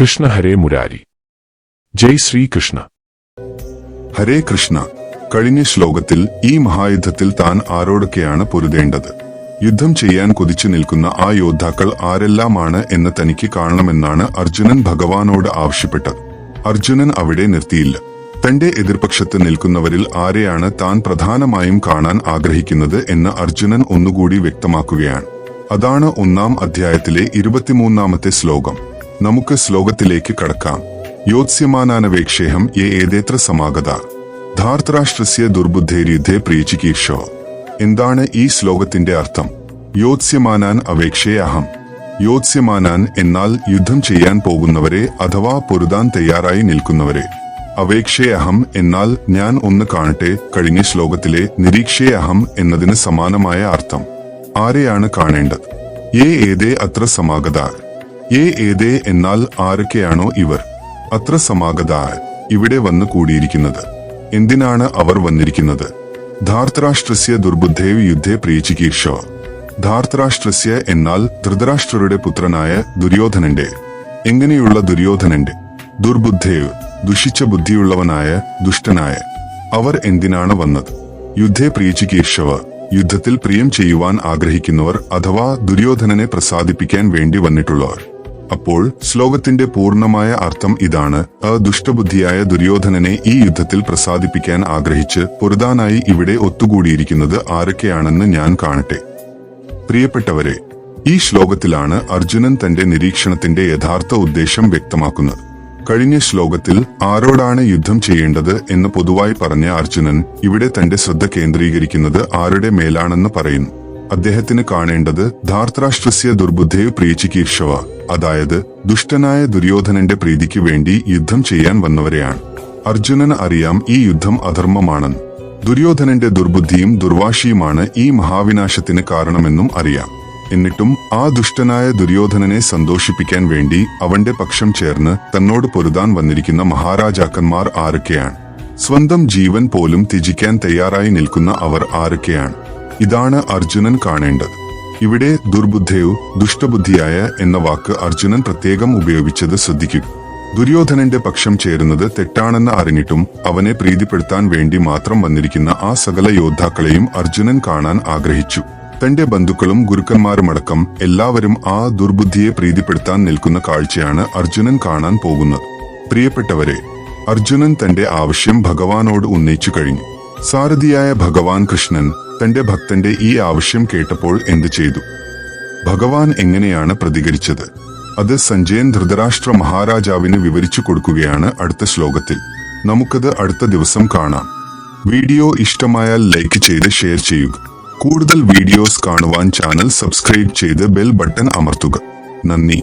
കൃഷ്ണ ഹരേ മുരാരി. ജയ് ശ്രീകൃഷ്ണ ഹരേ കൃഷ്ണ. കഴിഞ്ഞ ശ്ലോകത്തിൽ ഈ മഹായുദ്ധത്തിൽ താൻ ആരോടൊക്കെയാണ് പൊരുതേണ്ടത്? യുദ്ധം ചെയ്യാൻ കൊതിച്ചു നിൽക്കുന്ന ആ യോദ്ധാക്കൾ ആരെല്ലാമാണ് എന്ന് തനിക്ക് കാണണമെന്നാണ് അർജുനൻ ഭഗവാനോട് ആവശ്യപ്പെട്ടത്. അർജുനൻ അവിടെ നിർത്തിയില്ല. തന്റെ എതിർപക്ഷത്ത് നിൽക്കുന്നവരിൽ ആരെയാണ് താൻ പ്രധാനമായും കാണാൻ ആഗ്രഹിക്കുന്നത് എന്ന് അർജുനൻ ഒന്നുകൂടി വ്യക്തമാക്കുകയാണ്. അതാണ് ഒന്നാം അധ്യായത്തിലെ ഇരുപത്തിമൂന്നാമത്തെ ശ്ലോകം. നമുക്ക് ശ്ലോകത്തിലേക്ക് കടക്കാം. യോത്സ്യമാനാനവേക്ഷേഹം യേ ഏതേത്ര സമാഗത. ധാർത്തരാഷ്ട്രസ്യ ദുർബുദ്ധേര്യുദ്ധേ പ്രീചികീഷോ എന്താണ് ഈ ശ്ലോകത്തിന്റെ അർത്ഥം? യോത്സ്യമാനാൻ അവേക്ഷേ അഹം യോത്സ്യമാനാൻ എന്നാൽ യുദ്ധം ചെയ്യാൻ പോകുന്നവരെ അഥവാ പൊരുതാൻ തയ്യാറായി നിൽക്കുന്നവരെ. അവേക്ഷേ അഹം എന്നാൽ ഞാൻ ഒന്ന് കാണട്ടെ കഴിഞ്ഞ ശ്ലോകത്തിലെ നിരീക്ഷേ അഹം എന്നതിന് സമാനമായ അർത്ഥം. ആരെയാണ് കാണേണ്ടത്? ഏ ഏതേ അത്ര സമാഗതാർ ഏ ഏതേ എന്നാൽ ആരൊക്കെയാണോ ഇവർ? അത്ര സമാഗത ഇവിടെ വന്ന് കൂടിയിരിക്കുന്നത്. എന്തിനാണ് അവർ വന്നിരിക്കുന്നത്? ധാർത്തരാഷ്ട്രസ്യ ദുർബുദ്ധേവ് യുദ്ധേ പ്രിയചികീർഷോ ധാർത്തരാഷ്ട്രസ്യ എന്നാൽ ധൃതരാഷ്ട്രരുടെ പുത്രനായ ദുര്യോധനന്റെ. എങ്ങനെയുള്ള ദുര്യോധനന്റെ? ദുർബുദ്ധേവ് ദുഷിച്ച ബുദ്ധിയുള്ളവനായ ദുഷ്ടനായ. അവർ എന്തിനാണ് വന്നത്? യുദ്ധേ പ്രിയചികീർഷവ യുദ്ധത്തിൽ പ്രിയം ചെയ്യുവാൻ ആഗ്രഹിക്കുന്നവർ അഥവാ ദുര്യോധനനെ പ്രസാദിപ്പിക്കാൻ വേണ്ടി വന്നിട്ടുള്ളവർ. അപ്പോൾ ശ്ലോകത്തിന്റെ പൂർണമായ അർത്ഥം ഇതാണ്. ദുഷ്ടബുദ്ധിയായ ദുര്യോധനനെ ഈ യുദ്ധത്തിൽ പ്രസാദിപ്പിക്കാൻ ആഗ്രഹിച്ച് പൊരുതാനായി ഇവിടെ ഒത്തുകൂടിയിരിക്കുന്നത് ആരൊക്കെയാണെന്ന് ഞാൻ കാണട്ടെ. പ്രിയപ്പെട്ടവരെ ഈ ശ്ലോകത്തിലാണ് അർജുനൻ തന്റെ നിരീക്ഷണത്തിന്റെ യഥാർത്ഥ ഉദ്ദേശം വ്യക്തമാക്കുന്നത്. കഴിഞ്ഞ ശ്ലോകത്തിൽ ആരോടാണ് യുദ്ധം ചെയ്യേണ്ടത് എന്ന് പൊതുവായി പറഞ്ഞ അർജുനൻ ഇവിടെ തന്റെ ശ്രദ്ധ കേന്ദ്രീകരിക്കുന്നത് ആരുടെ മേലാണെന്ന് പറയുന്നു. അദ്ദേഹത്തിന് കാണേണ്ടത് ധാർത്തരാഷ്ട്രസ്യ ദുർബുദ്ധേവ് പ്രിയചികീർഷവ അതായത് ദുഷ്ടനായ ദുര്യോധനന്റെ പ്രീതിക്ക് വേണ്ടി യുദ്ധം ചെയ്യാൻ വന്നവരെയാണ്. അർജുനന് അറിയാം ഈ യുദ്ധം അധർമ്മമാണെന്ന് ദുര്യോധനന്റെ ദുർബുദ്ധിയും ദുർവാശിയുമാണ് ഈ മഹാവിനാശത്തിന് കാരണമെന്നും അറിയാം. എന്നിട്ടും ആ ദുഷ്ടനായ ദുര്യോധനനെ സന്തോഷിപ്പിക്കാൻ വേണ്ടി അവന്റെ പക്ഷം ചേർന്ന് തന്നോട് പൊരുതാൻ വന്നിരിക്കുന്ന മഹാരാജാക്കന്മാർ ആരൊക്കെയാണ്? സ്വന്തം ജീവൻ പോലും ത്യജിക്കാൻ തയ്യാറായി നിൽക്കുന്ന അവർ ആരൊക്കെയാണ്? ഇതാണ് അർജുനൻ കാണേണ്ടത്. ഇവിടെ ദുർബുദ്ധയോ ദുഷ്ടബുദ്ധിയായ എന്ന വാക്ക് അർജുനൻ പ്രത്യേകം ഉപയോഗിച്ചത് ശ്രദ്ധിക്കുക. ദുര്യോധനന്റെ പക്ഷം ചേരുന്നത് തെറ്റാണെന്ന് അറിഞ്ഞിട്ടും അവനെ പ്രീതിപ്പെടുത്താൻ വേണ്ടി മാത്രം വന്നിരിക്കുന്ന ആ സകല യോദ്ധാക്കളെയും അർജുനൻ കാണാൻ ആഗ്രഹിച്ചു. തന്റെ ബന്ധുക്കളും ഗുരുക്കന്മാരുമടക്കം എല്ലാവരും ആ ദുർബുദ്ധിയെ പ്രീതിപ്പെടുത്താൻ നിൽക്കുന്ന കാഴ്ചയാണ് അർജുനൻ കാണാൻ പോകുന്നത്. പ്രിയപ്പെട്ടവരെ അർജുനൻ തന്റെ ആവശ്യം ഭഗവാനോട് ഉന്നയിച്ചു കഴിഞ്ഞു. സാരഥിയായ ഭഗവാൻ കൃഷ്ണൻ തന്റെ ഭക്തന്റെ ഈ ആവശ്യം കേട്ടപ്പോൾ എന്തു ചെയ്തു? ഭഗവാൻ എങ്ങനെയാണ് പ്രതികരിച്ചത്? അത് സഞ്ജയൻ ധൃതരാഷ്ട്ര മഹാരാജാവിന് വിവരിച്ചു കൊടുക്കുകയാണ് അടുത്ത ശ്ലോകത്തിൽ. നമുക്കത് അടുത്ത ദിവസം കാണാം. വീഡിയോ ഇഷ്ടമായാൽ ലൈക്ക് ചെയ്ത് ഷെയർ ചെയ്യുക. കൂടുതൽ വീഡിയോസ് കാണുവാൻ ചാനൽ സബ്സ്ക്രൈബ് ചെയ്ത് ബെൽ ബട്ടൺ അമർത്തുക. നന്ദി.